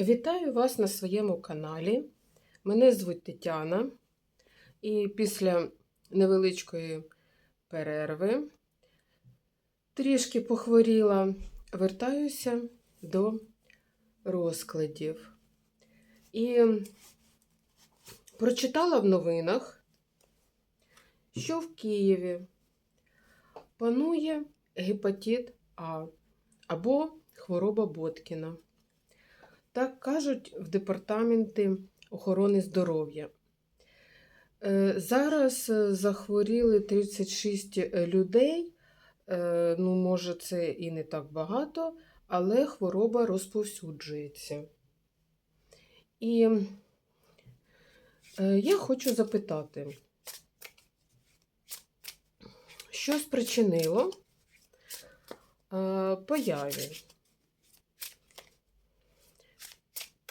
Вітаю вас на своєму каналі. Мене звуть Тетяна, і після невеличкої перерви трішки похворіла, вертаюся до розкладів. І прочитала в новинах, що в Києві панує гепатит А або хвороба Боткіна. Так кажуть в департаменті охорони здоров'я. Е, Зараз е, захворіли 36 людей. Е, Ну, може, це і не так багато, але хвороба розповсюджується. І я хочу запитати, що спричинило появі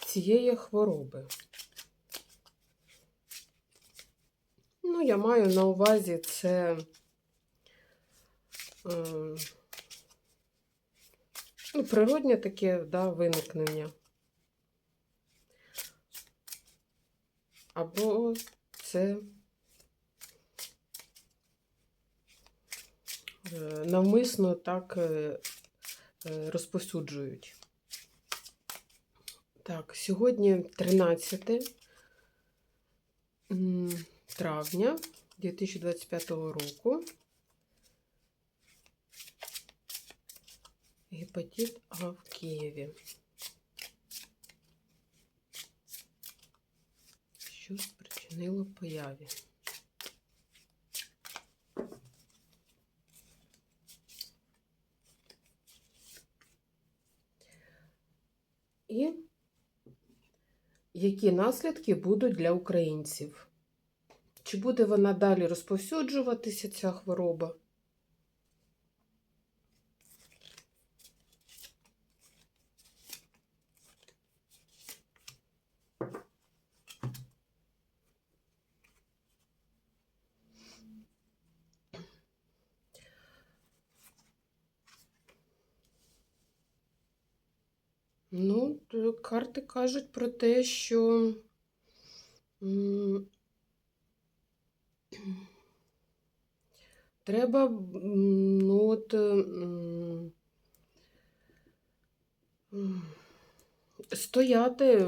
цієї хвороби. Ну, я маю на увазі це е, ну, природнє таке да, виникнення. Або це е, навмисно так е, розповсюджують. Так, сьогодні 13 м, травня 2025 року. Гепатит А в Києві. Що спричинило появі? І які наслідки будуть для українців? Чи буде вона далі розповсюджуватися, ця хвороба? Ну, карти кажуть про те, що треба ну, от, м, стояти,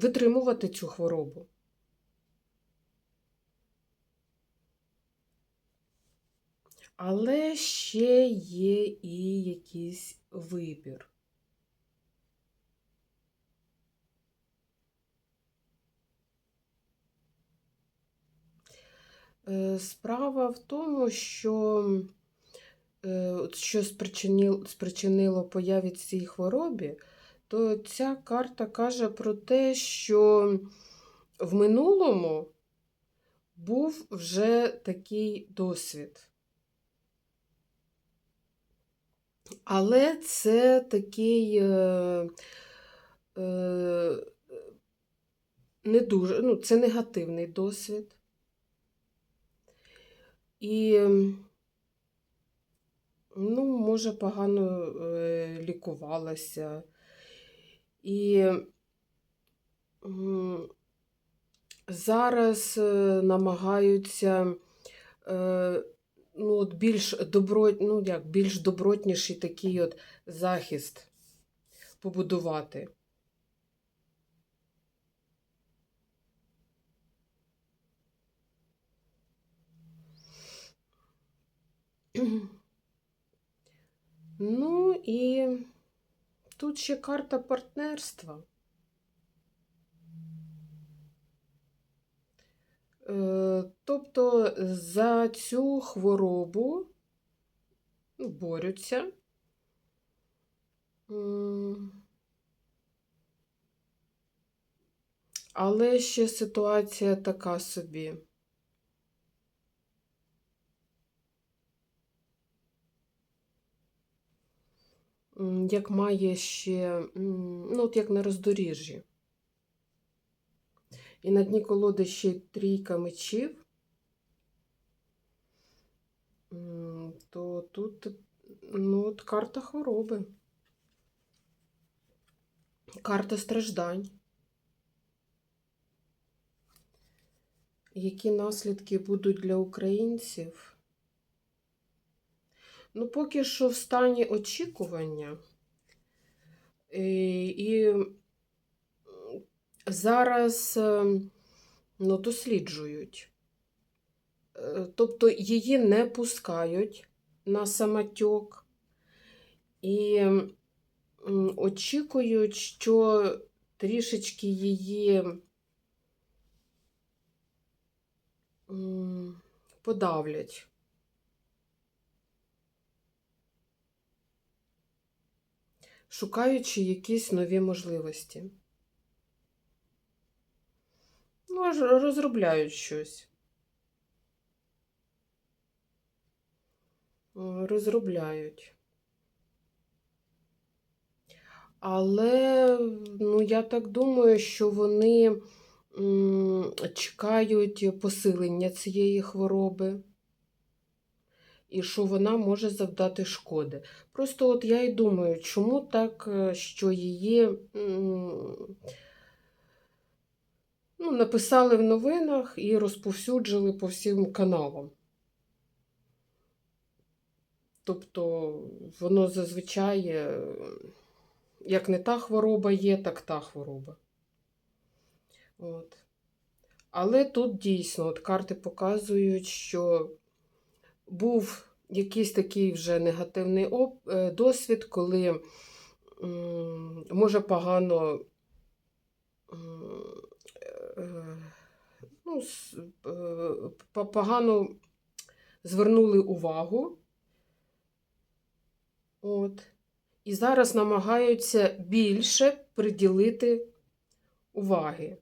витримувати цю хворобу. Але ще є і якийсь вибір. Справа в тому, що е, що спричинило, спричинило появі цій хворобі, то ця карта каже про те, що в минулому був вже такий досвід. Але це такий е, е, не дуже, ну, це негативний досвід. І, ну, може, погано е, лікувалася. І зараз е, намагаються е, ну, от більш добро, ну, як, більш добротніший такий от захист побудувати. Ну і тут ще карта партнерства. Е, Тобто за цю хворобу ну, борються. Але ще ситуація така собі. Як має ще, ну, от як на роздоріжжі. І на дні колоди ще трійка мечів, то тут ну, от карта хвороби. карта страждань. Які наслідки будуть для українців? Ну, поки що в стані очікування. І, і зараз е, ну, досліджують. Е, Тобто її не пускають на самотьок і очікують, що трішечки її подавлять. Шукаючи якісь нові можливості. Ну, розробляють щось. Розробляють. Але, ну, я так думаю, що вони чекають посилення цієї хвороби. І що вона може завдати шкоди. Просто от я і думаю, чому так, е, що її ну, написали в новинах і розповсюджили по всім каналам. Тобто воно зазвичай, е, як не та хвороба є, так та хвороба. От. Але тут дійсно от карти показують, що був якийсь такий вже негативний е, досвід, коли може погано е, ну, е, по- погано звернули увагу. От. І зараз намагаються більше приділити уваги.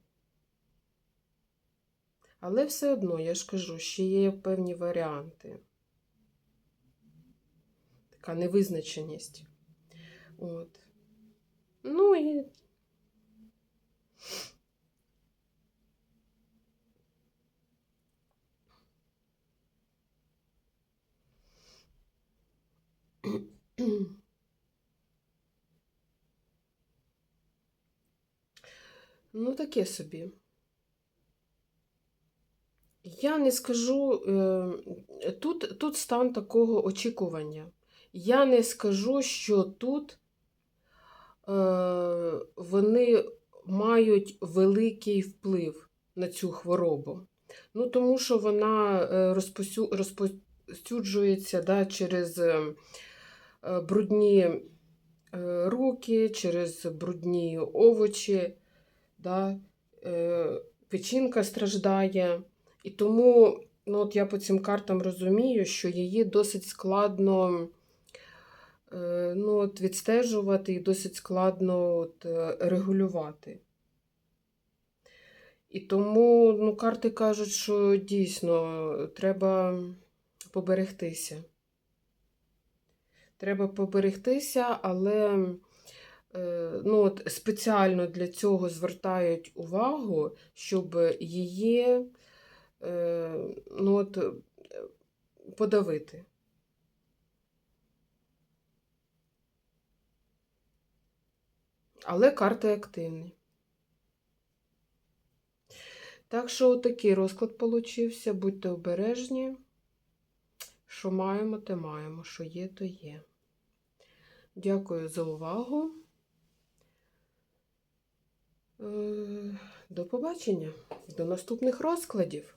Але все одно, я ж кажу, ще є певні варіанти. Така невизначеність. От. Ну і. Ну, таке собі. Я не скажу, е, тут, тут стан такого очікування. Я не скажу, що тут е, вони мають великий вплив на цю хворобу. Ну, тому що вона е, розпосю- розповсюджується да, через е, е, брудні руки, через брудні овочі, да, печінка страждає. І тому ну, от я по цим картам розумію, що її досить складно ну, от відстежувати і досить складно от, е, регулювати. І тому ну, карти кажуть, що дійсно треба поберегтися. Треба поберегтися, але е, ну, от, спеціально для цього звертають увагу, щоб її е, ну, от, е, подавити. Але карти активні. Так що отакий розклад получився. Будьте обережні. Що маємо, те маємо. Що є, то є. Дякую за увагу. Е, До побачення, до наступних розкладів.